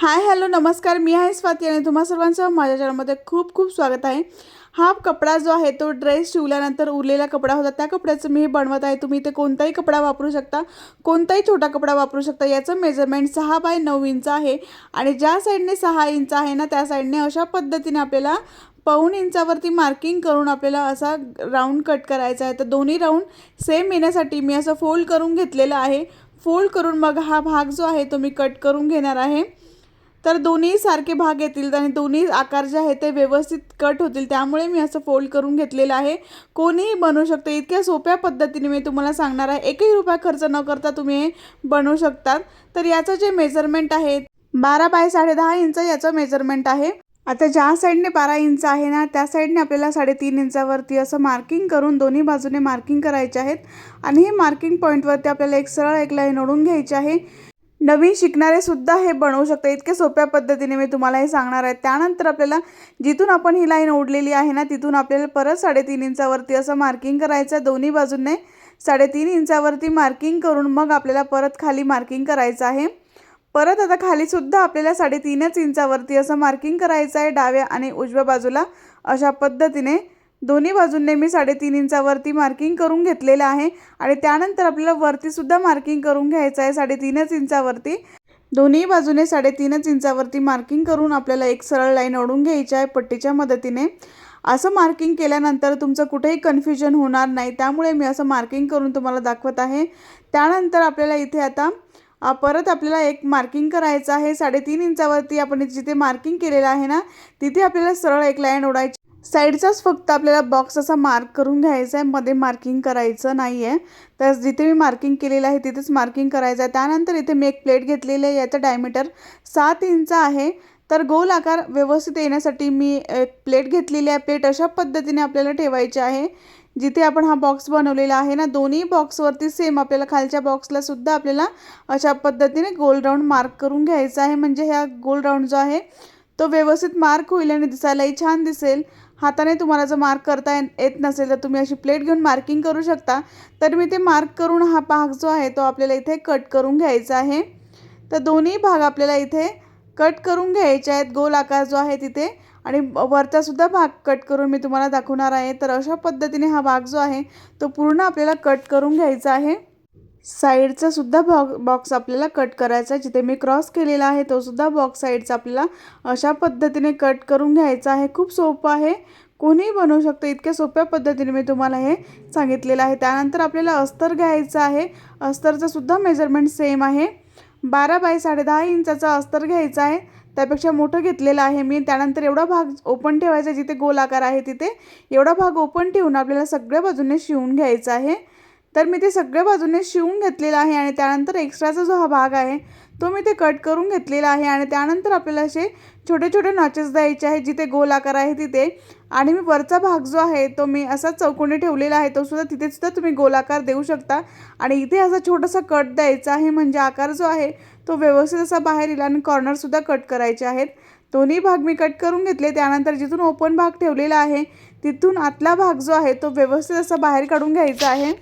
Hi hello नमस्कार. मी आहे स्वाती आणि तुम्हा सर्वांचं माझ्या चॅनलमध्ये खूप खूप स्वागत आहे. हा कपडा जो आहे तो ड्रेस शिवल्यानंतर उरलेला कपडा होता. त्या कपड्याचं मी हे बनवत आहे. तुम्ही इथे कोणताही कपडा वापरू शकता. कोणताही छोटा कपडा वापरू शकता. याचं मेजरमेंट सहा बाय नऊ इंच आहे. आणि ज्या साईडने सहा इंच आहे ना त्या साईडने अशा पद्धतीने आपल्याला पाऊण इंचावरती मार्किंग करून आपल्याला असा राऊंड कट करायचा आहे. तर दोन्ही राऊंड सेम येण्यासाठी मी असं फोल्ड करून घेतलेलं आहे. फोल्ड करून मग हा भाग जो आहे तो मी कट करून घेणार आहे. तर दोन्ही सारखे भाग येतील आणि दोन्ही आकार जे आहे ते व्यवस्थित कट होतील. त्यामुळे मी असं फोल्ड करून घेतलेलं आहे. कोणीही बनवू शकतं. इतक्या सोप्या पद्धतीने मी तुम्हाला सांगणार आहे. एकही रुपया खर्च न करता तुम्ही हे बनवू शकतात. तर याचं जे मेजरमेंट आहे बारा बाय साडे दहा इंच याचं मेजरमेंट आहे. आता ज्या साईडने बारा इंच आहे ना त्या साईडने आपल्याला साडेतीन इंचावरती असं मार्किंग करून दोन्ही बाजूने मार्किंग करायचे आहेत. आणि हे मार्किंग पॉईंटवरती आपल्याला एक सरळ एक लाईन ओढून घ्यायची आहे. नवीन शिकणारे सुद्धा हे बनवू शकतात. इतके सोप्या पद्धतीने मी तुम्हाला हे सांगणार आहे. त्यानंतर आपल्याला जिथून आपण ही लाईन ओढलेली आहे ना तिथून आपल्याला परत साडेतीन इंचावरती असं मार्किंग करायचं आहे. दोन्ही बाजूने साडेतीन इंचावरती मार्किंग करून मग आपल्याला परत खाली मार्किंग करायचं आहे. परत आता खालीसुद्धा आपल्याला साडेतीनच इंचावरती असं मार्किंग करायचं आहे डाव्या आणि उजव्या बाजूला. अशा पद्धतीने दोन्ही बाजूंनी मी साडेतीन इंचावरती मार्किंग करून घेतलेलं आहे. आणि त्यानंतर आपल्याला वरतीसुद्धा मार्किंग करून घ्यायचं आहे साडेतीनच इंचावरती. दोन्ही बाजूने साडेतीनच इंचावरती मार्किंग करून आपल्याला एक सरळ लाईन ओढून घ्यायची आहे पट्टीच्या मदतीने. असं मार्किंग केल्यानंतर तुमचं कुठेही कन्फ्युजन होणार नाही. त्यामुळे मी असं मार्किंग करून तुम्हाला दाखवत आहे. त्यानंतर आपल्याला इथे आता परत आपल्याला एक मार्किंग करायचं आहे. साडेतीन इंचावरती आपण जिथे मार्किंग केलेलं आहे ना तिथे आपल्याला सरळ एक लाईन ओढायची साईडचाच फक्त आपल्याला बॉक्स असा मार्क करून घ्यायचा आहे. मध्ये मार्किंग करायचं नाही आहे तर जिथे मी मार्किंग केलेलं आहे तिथेच मार्किंग करायचं आहे. त्यानंतर इथे मी एक प्लेट घेतलेली आहे. याचं डायमीटर सात इंच आहे. तर गोल आकार व्यवस्थित येण्यासाठी मी एक प्लेट घेतलेली आहे. प्लेट अशा पद्धतीने आपल्याला ठेवायची आहे. जिथे आपण हा बॉक्स बनवलेला आहे ना दोन्ही बॉक्सवरती सेम आपल्याला खालच्या बॉक्सला सुद्धा आपल्याला अशा पद्धतीने गोल राऊंड मार्क करून घ्यायचा आहे. म्हणजे ह्या गोल राऊंड जो आहे तो व्यवस्थित मार्क होईल आणि दिसायलाही छान दिसेल. हाताने तुम्हाला जर मार्क करता येत येत नसेल तर तुम्ही अशी प्लेट घेऊन मार्किंग करू शकता. तर मी ते मार्क करून हा भाग जो आहे तो आपल्याला इथे कट करून घ्यायचा आहे. तर दोन्ही भाग आपल्याला इथे कट करून घ्यायचे आहेत. गोल आकार जो आहे तिथे. आणि वरचासुद्धा भाग कट करून मी तुम्हाला दाखवणार आहे. तर अशा पद्धतीने हा भाग जो आहे तो पूर्ण आपल्याला कट करून घ्यायचा आहे. साईडचा सुद्धा बॉ बॉक्स आपल्याला कट करायचा आहे. जिथे मी क्रॉस केलेला आहे तो सुद्धा बॉक्स साईडचा आपल्याला अशा पद्धतीने कट करून घ्यायचा आहे. खूप सोपं आहे. कोणीही बनवू शकतं. इतक्या सोप्या पद्धतीने मी तुम्हाला हे सांगितलेलं आहे. त्यानंतर आपल्याला अस्तर घ्यायचं आहे. अस्तरचं सुद्धा मेजरमेंट सेम आहे. बारा बाय साडेदहा इंचाचा अस्तर घ्यायचा आहे. त्यापेक्षा मोठं घेतलेलं आहे मी. त्यानंतर एवढा भाग ओपन ठेवायचा जिथे गोल आकार आहे तिथे. एवढा भाग ओपन ठेवून आपल्याला सगळ्या बाजूने शिवून घ्यायचा आहे. तर मी ते सगळ्या बाजूने शिवून घेतलेलं आहे आणि त्यानंतर एक्स्ट्राचा जो हा भाग आहे तो मी ते कट करून घेतलेला आहे आणि त्यानंतर आपल्याला असे छोटे छोटे नॉचेस द्यायचे आहे जिथे गोल आकार आहे तिथे. आणि मी वरचा भाग जो आहे तो मी असा चौकोनी ठेवलेला आहे तो सुद्धा तिथे सुद्धा तुम्ही गोलाकार देऊ शकता. आणि इथे असा छोटासा कट द्यायचा आहे म्हणजे आकार जो आहे तो व्यवस्थित असा बाहेर येईल आणि कॉर्नरसुद्धा कट करायचे आहेत. दोन्ही भाग मी कट करून घेतले त्यानंतर जिथून ओपन भाग ठेवलेला आहे तिथून आतला भाग जो आहे तो व्यवस्थित असा बाहेर काढून घ्यायचा आहे.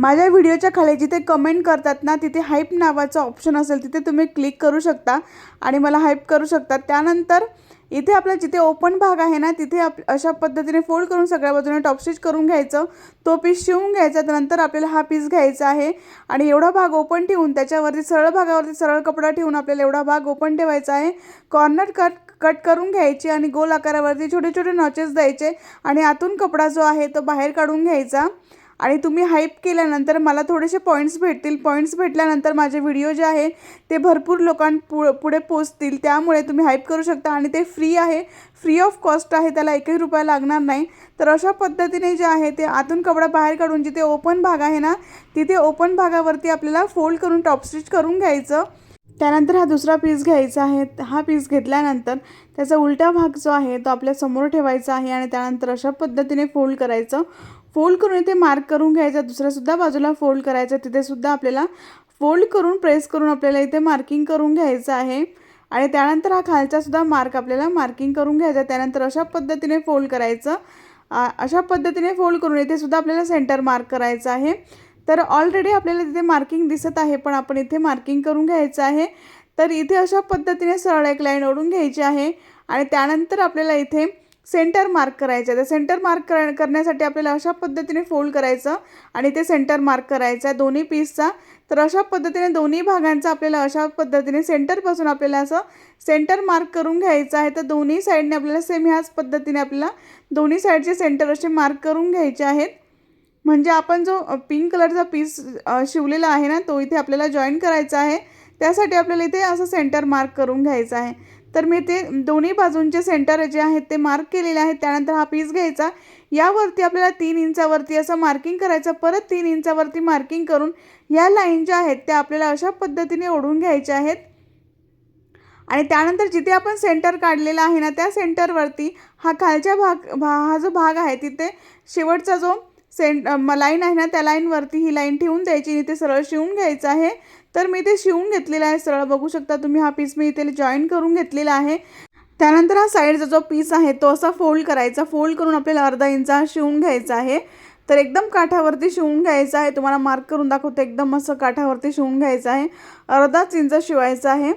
माझ्या व्हिडिओच्या खाली जिथे कमेंट करतात ना तिथे हाईप नावाचं ऑप्शन असेल तिथे तुम्ही क्लिक करू शकता. आणि मला हाईप करू शकता. त्यानंतर इथे आपला जिथे ओपन भाग आहे ना तिथे आप अशा पद्धतीने फोल्ड करून सगळ्या बाजूने टॉपस्टिच करून घ्यायचं. तो पीस शिवून घ्यायचा त्यानंतर आपल्याला हा पीस घ्यायचा आहे. आणि एवढा भाग ओपन ठेवून त्याच्यावरती सरळ भागावरती सरळ कपडा ठेवून आपल्याला एवढा भाग ओपन ठेवायचा आहे. कॉर्नर कट कट करून घ्यायची आणि गोल आकारावरती छोटे छोटे नॉचेस द्यायचे. आणि आतून कपडा जो आहे तो बाहेर काढून घ्यायचा. आणि तुम्ही हाईप केल्यानंतर मला थोडेसे पॉईंट्स भेटतील. पॉईंट्स भेटल्यानंतर माझे व्हिडिओ जे आहे ते भरपूर लोकांपु पुढे पोचतील. त्यामुळे तुम्ही हाईप करू शकता आणि ते फ्री आहे. फ्री ऑफ कॉस्ट आहे त्याला एकही रुपया लागणार नाही. तर अशा पद्धतीने जे आहे ते आतून कपडा बाहेर काढून जिथे ओपन भाग आहे ना तिथे ओपन भागावरती आपल्याला फोल्ड करून टॉप स्टिच करून घ्यायचं. त्यानंतर हा दुसरा पीस घ्यायचा आहे. हा पीस घेतल्यानंतर त्याचा उलटा भाग जो आहे तो आपल्यासमोर ठेवायचा आहे आणि त्यानंतर अशा पद्धतीने फोल्ड करायचं. फोल्ड करून इथे मार्क करून घ्यायचा दुसऱ्यासुद्धा बाजूला फोल्ड करायचा तिथेसुद्धा आपल्याला फोल्ड करून प्रेस करून आपल्याला इथे मार्किंग करून घ्यायचं आहे. आणि त्यानंतर हा खालचासुद्धा मार्क आपल्याला मार्किंग करून घ्यायचा त्यानंतर अशा पद्धतीने फोल्ड करायचं. अशा पद्धतीने फोल्ड करून इथे सुद्धा आपल्याला सेंटर मार्क करायचं आहे. तर ऑलरेडी आपल्याला तिथे मार्किंग दिसत आहे पण आपण इथे मार्किंग करून घ्यायचं आहे. तर इथे अशा पद्धतीने सरळ एक लाईन ओढून घ्यायची आहे. आणि त्यानंतर आपल्याला इथे सेंटर मार्क करायचं. आहे तर सेंटर मार्क कर करण्यासाठी आपल्याला अशा पद्धतीने फोल्ड करायचं आणि ते सेंटर मार्क करायचं. आहे दोन्ही पीसचा तर अशा पद्धतीने दोन्ही भागांचा आपल्याला अशा पद्धतीने सेंटरपासून आपल्याला असं सेंटर मार्क करून घ्यायचं आहे. तर दोन्ही साईडने आपल्याला सेम ह्याच पद्धतीने आपल्याला दोन्ही साईडचे सेंटर असे मार्क करून घ्यायचे आहेत. म्हणजे आपण जो पिंक कलरचा पीस शिवलेला आहे ना तो इथे आपल्याला जॉईन करायचा आहे. त्यासाठी आपल्याला इथे असं सेंटर मार्क करून घ्यायचं आहे. तर मी ते दोन्ही बाजूंचे सेंटर जे आहेत ते मार्क केलेले आहेत. त्यानंतर हा पीस घ्यायचा. यावरती आपल्याला तीन इंचावरती असं मार्किंग करायचं. परत तीन इंचावरती मार्किंग करून या लाईन ज्या आहेत त्या आपल्याला अशा पद्धतीने ओढून घ्यायच्या आहेत. आणि त्यानंतर जिथे आपण सेंटर काढलेला आहे ना त्या सेंटरवरती हा खालच्या भाग भा हा जो भाग आहे तिथे शेवटचा जो सेंट लाईन आहे ना त्या लाईनवरती ही लाईन ठेवून द्यायची आणि ते सरळ शिवून घ्यायचं आहे. तर मी ते शिवून घेतलेलं आहे सरळ बघू शकता तुम्ही हा पीस मी इथे जॉईन करून घेतलेला आहे. त्यानंतर हा साईडचा जो पीस आहे तो असा फोल्ड करायचा फोल्ड करून आपल्याला अर्धा इंच हा शिवून घ्यायचा आहे. तर एकदम काठावरती शिवून घ्यायचं आहे तुम्हाला मार्क करून दाखवते एकदम असं काठावरती शिवून घ्यायचं आहे. अर्धाच इंच शिवायचं आहे.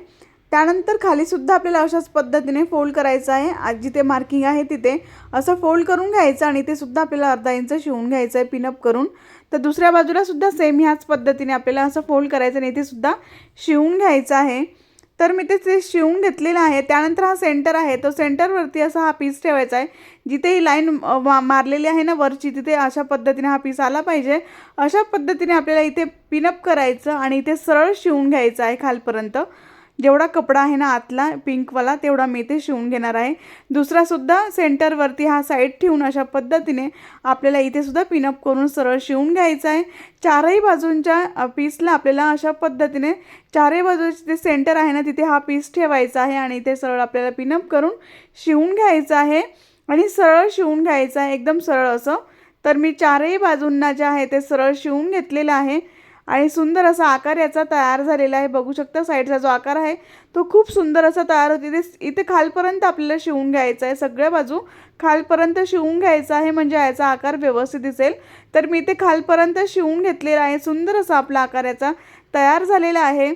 त्यानंतर खालीसुद्धा आपल्याला अशाच पद्धतीने फोल्ड करायचं आहे. आज जिथे मार्किंग आहे तिथे असं फोल्ड करून घ्यायचं आणि ते सुद्धा आपल्याला अर्धा इंच शिवून घ्यायचं आहे पिनअप करून. तर दुसऱ्या बाजूला सुद्धा सेम ह्याच पद्धतीने आपल्याला असं फोल्ड करायचं आणि इथे सुद्धा शिवून घ्यायचं आहे. तर मी ते ते शिवून घेतलेलं आहे त्यानंतर हा सेंटर आहे तो सेंटरवरती असा हा पीस ठेवायचा आहे. जिथे ही लाईन मारलेली आहे ना वरची तिथे अशा पद्धतीने हा पीस आला पाहिजे. अशा पद्धतीने आपल्याला इथे पिनअप करायचं आणि इथे सरळ शिवून घ्यायचं आहे खालपर्यंत. जेवढा कपडा आहे ना आतला पिंकवाला तेवढा मी ते शिवून घेणार आहे. दुसरासुद्धा सेंटरवरती हा साईड ठेवून अशा पद्धतीने आपल्याला इथेसुद्धा पिनअप करून सरळ शिवून घ्यायचं आहे. चारही बाजूंच्या पीसला आपल्याला अशा पद्धतीने चारही बाजूचे जे सेंटर आहे ना तिथे हा पीस ठेवायचा आहे आणि इथे सरळ आपल्याला पिनअप करून शिवून घ्यायचं आहे. आणि सरळ शिवून घ्यायचं आहे एकदम सरळ असं. तर मी चारही बाजूंना जे आहे ते सरळ शिवून घेतलेलं आहे. आणि सुंदर असा आकार याचा तयार झालेला आहे. बघू शकता साईडचा जो आकार आहे तो खूप सुंदर असा तयार होतो. इथे इथे खालपर्यंत आपल्याला शिवून घ्यायचा आहे. सगळ्या बाजू खालपर्यंत शिवून घ्यायचा आहे म्हणजे याचा आकार व्यवस्थित दिसेल. तर मी इथे खालपर्यंत शिवून घेतलेला आहे. सुंदर असा आपला आकार याचा तयार झालेला आहे.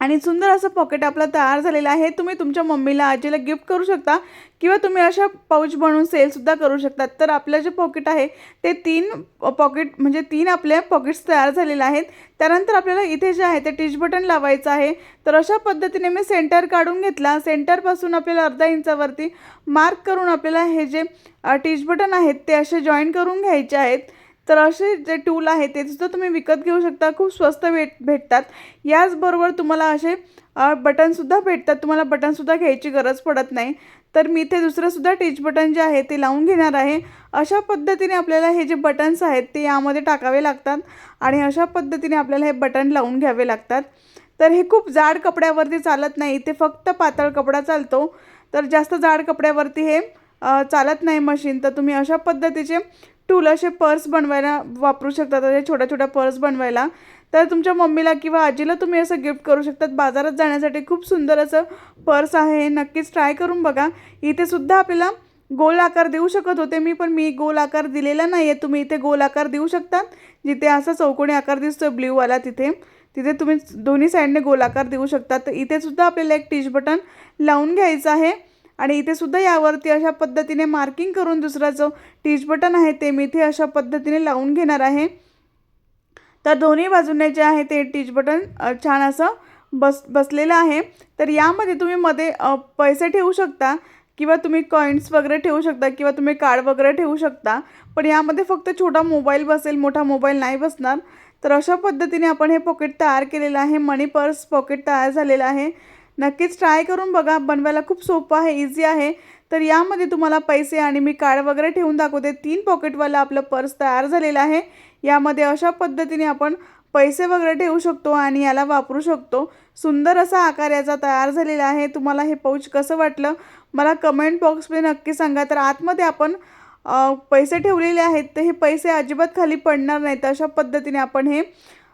आणि सुंदर असं पॉकेट आपला तयार झालेलं आहे. तुम्ही तुमच्या मम्मीला आजीला गिफ्ट करू शकता किंवा तुम्ही अशा पाऊच बनवून सेलसुद्धा करू शकता तर आपलं जे पॉकेट आहे ते तीन पॉकेट म्हणजे तीन आपल्या पॉकेट्स तयार झालेले आहेत. त्यानंतर आपल्याला इथे जे आहे ते टिच बटन लावायचं आहे. तर अशा पद्धतीने मी सेंटर काढून घेतला. सेंटरपासून आपल्याला अर्धा इंचावरती मार्क करून आपल्याला हे जे टिच बटन आहेत ते असे जॉईन करून घ्यायचे आहेत. तर असे जे टूल आहे ते सुद्धा तुम्ही विकत घेऊ शकता. खूप स्वस्त भेट भेटतात. याचबरोबर तुम्हाला असे बटनसुद्धा भेटतात. तुम्हाला बटनसुद्धा घ्यायची गरज पडत नाही. तर मी इथे दुसरंसुद्धा टीच बटन जे आहे ते लावून घेणार आहे. अशा पद्धतीने आपल्याला हे जे बटन्स आहेत ते यामध्ये टाकावे लागतात. आणि अशा पद्धतीने आपल्याला हे बटन लावून घ्यावे लागतात. तर हे खूप जाड कपड्यावरती चालत नाही. ते फक्त पातळ कपडा चालतो. तर जास्त जाड कपड्यावरती हे चालत नाही मशीन. तर तुम्ही अशा पद्धतीचे टूल असे पर्स बनवायला वापरू शकतात. असे छोट्या छोट्या पर्स बनवायला. तर तुमच्या मम्मीला किंवा आजीला तुम्ही असं गिफ्ट करू शकतात. बाजारात जाण्यासाठी खूप सुंदर असं पर्स आहे. नक्कीच ट्राय करून बघा. इथेसुद्धा आपल्याला गोल आकार देऊ शकत होते मी पण मी गोल आकार दिलेला नाही आहे तुम्ही इथे गोल आकार देऊ शकतात जिथे असा चौकोनी आकार दिसतो ब्ल्यूवाला तिथे. तिथे तुम्ही दोन्ही साईडने गोल आकार देऊ शकता. तर इथेसुद्धा आपल्याला एक टीच बटन लावून घ्यायचं आहे. आणि इथे सुद्धा यावरती अशा पद्धतीने मार्किंग करून दुसरा जो टीच बटन आहे ते मी इथे अशा पद्धतीने लावून घेणार आहे. तर दोन्ही बाजूने जे आहे ते टीच बटन छान असं बस बसलेलं आहे. तर यामध्ये तुम्ही मध्ये पैसे ठेवू शकता किंवा तुम्ही कॉईन्स वगैरे ठेवू शकता किंवा तुम्ही कार्ड वगैरे ठेवू शकता. पण यामध्ये फक्त छोटा मोबाईल बसेल मोठा मोबाईल नाही बसणार. तर अशा पद्धतीने आपण हे पॉकेट तयार केलेलं आहे. मनी पर्स पॉकेट तयार झालेलं आहे. नक्कीच ट्राय करून बघा. बनवायला खूप सोपं आहे इझी आहे. तर यामध्ये तुम्हाला पैसे आणि मी कार्ड वगैरे ठेवून दाखवते. तीन पॉकेटवाला आपलं पर्स तयार झालेलं आहे. यामध्ये अशा पद्धतीने आपण पैसे वगैरे ठेवू शकतो आणि याला वापरू शकतो. सुंदर असा आकार याचा तयार झालेला आहे. तुम्हाला हे पाऊच कसं वाटलं? मला कमेंट बॉक्समध्ये नक्की सांगा. तर आतमध्ये आपण पैसे ठेवलेले आहेत. तर हे पैसे अजिबात खाली पडणार नाहीत. अशा पद्धतीने आपण हे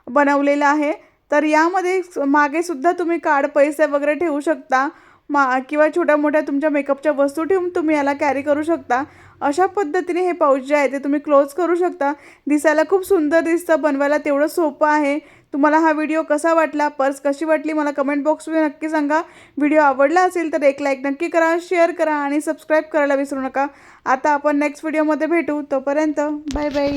बनवलेलं आहे. तर यामध्ये मागेसुद्धा मागे सुद्धा तुम्ही कार्ड पैसे वगैरे ठेवू शकता. मा किंवा छोट्या मोठ्या तुमच्या मेकअपच्या वस्तू ठेवून तुम्ही याला कॅरी करू शकता. अशा पद्धतीने हे पाऊच जे आहे ते तुम्ही क्लोज करू शकता. दिसायला खूप सुंदर दिसतं बनवायला तेवढं सोपं आहे. तुम्हाला हा व्हिडिओ कसा वाटला पर्स कशी वाटली मला कमेंट बॉक्समध्ये नक्की सांगा. व्हिडिओ आवडला असेल तर एक लाईक नक्की करा शेअर करा आणि सबस्क्राईब करायला विसरू नका. आता आपण नेक्स्ट व्हिडिओमध्ये भेटू. तोपर्यंत बाय बाय